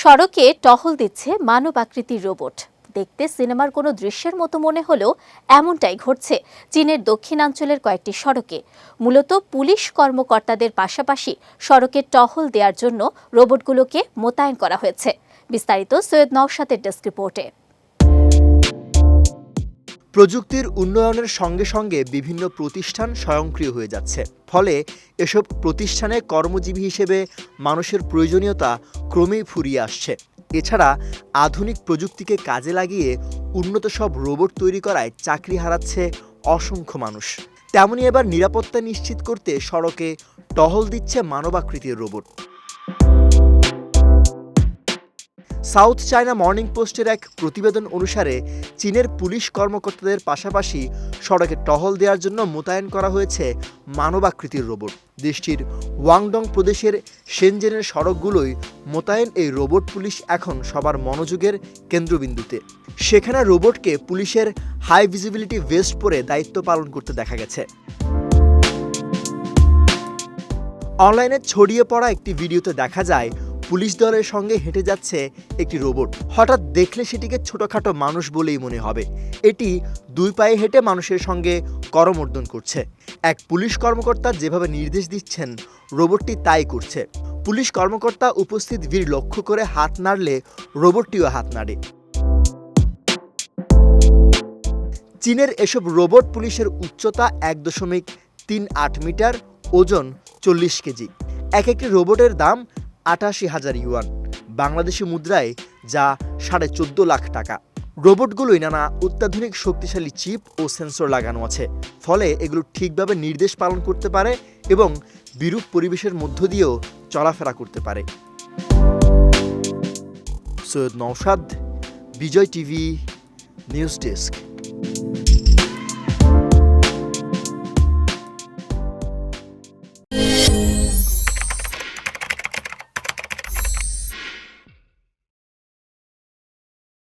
সড়কে টহল দিচ্ছে মানব আকৃতির রোবট। দেখতে সিনেমার কোনো দৃশ্যের মতো মনে হলেও এমনটাই ঘটছে চীনের দক্ষিণাঞ্চলের কয়েকটি সড়কে। মূলত পুলিশ কর্মকর্তাদের পাশাপাশি সড়কে টহল দেওয়ার জন্য রোবটগুলোকে মোতায়েন করা হয়েছে। বিস্তারিত সৈয়দ নওশাতের ডেস্ক রিপোর্টে। প্রযুক্তির উন্নয়নের সঙ্গে সঙ্গে বিভিন্ন প্রতিষ্ঠান স্বয়ংক্রিয় হয়ে যাচ্ছে। ফলে এসব প্রতিষ্ঠানে কর্মজীবী হিসেবে মানুষের প্রয়োজনীয়তা ক্রমেই ফুরিয়ে আসছে। এছাড়া আধুনিক প্রযুক্তিকে কাজে লাগিয়ে উন্নত সব রোবট তৈরি করায় চাকরি হারাচ্ছে অসংখ্য মানুষ। তেমনি এবার নিরাপত্তা নিশ্চিত করতে সড়কে টহল দিচ্ছে মানবাকৃতির রোবট। সাউথ চায়না মর্নিং পোস্টের এক প্রতিবেদন অনুসারে চীনের পুলিশ কর্মকর্তাদের পাশাপাশি সড়কে টহল দেওয়ার জন্য মোতায়েন করা হয়েছে মানবাকৃতির রোবট। দেশটির ওয়াংডং প্রদেশের সেনজেনের সড়কগুলোই মোতায়েন এই রোবট পুলিশ এখন সবার মনোযোগের কেন্দ্রবিন্দুতে। সেখানে রোবটকে পুলিশের হাই ভিজিবিলিটি ভেস্ট পরে দায়িত্ব পালন করতে দেখা গেছে। অনলাইনে ছড়িয়ে পড়া একটি ভিডিওতে দেখা যায় পুলিশ দলের সঙ্গে হেঁটে যাচ্ছে একটি রোবট। হঠাৎ দেখলে সেটিকে ছোটখাটো মানুষ বলেই মনে হবে। এটি দুই পায়ে হেঁটে মানুষের সঙ্গে করমর্দন করছে। এক পুলিশ কর্মকর্তা যেভাবে নির্দেশ দিচ্ছেন, রোবটটি তাই করছে। পুলিশ কর্মকর্তা উপস্থিত ভিড় লক্ষ্য করে হাত নাড়লে রোবটটিও হাত নাড়ে। চীনের এসব রোবট পুলিশের উচ্চতা এক দশমিক তিন আট মিটার, ওজন চল্লিশ কেজি। এক একটি রোবটের দাম আটাশি হাজার ইউয়ান, বাংলাদেশি মুদ্রায় যা সাড়ে চোদ্দ লাখ টাকা। রোবটগুলোই নানা অত্যাধুনিক শক্তিশালী চিপ ও সেন্সর লাগানো আছে। ফলে এগুলো ঠিকভাবে নির্দেশ পালন করতে পারে এবং বিরূপ পরিবেশের মধ্য দিয়েও চলাফেরা করতে পারে। Syed Naushad Bijoy TV, news desk.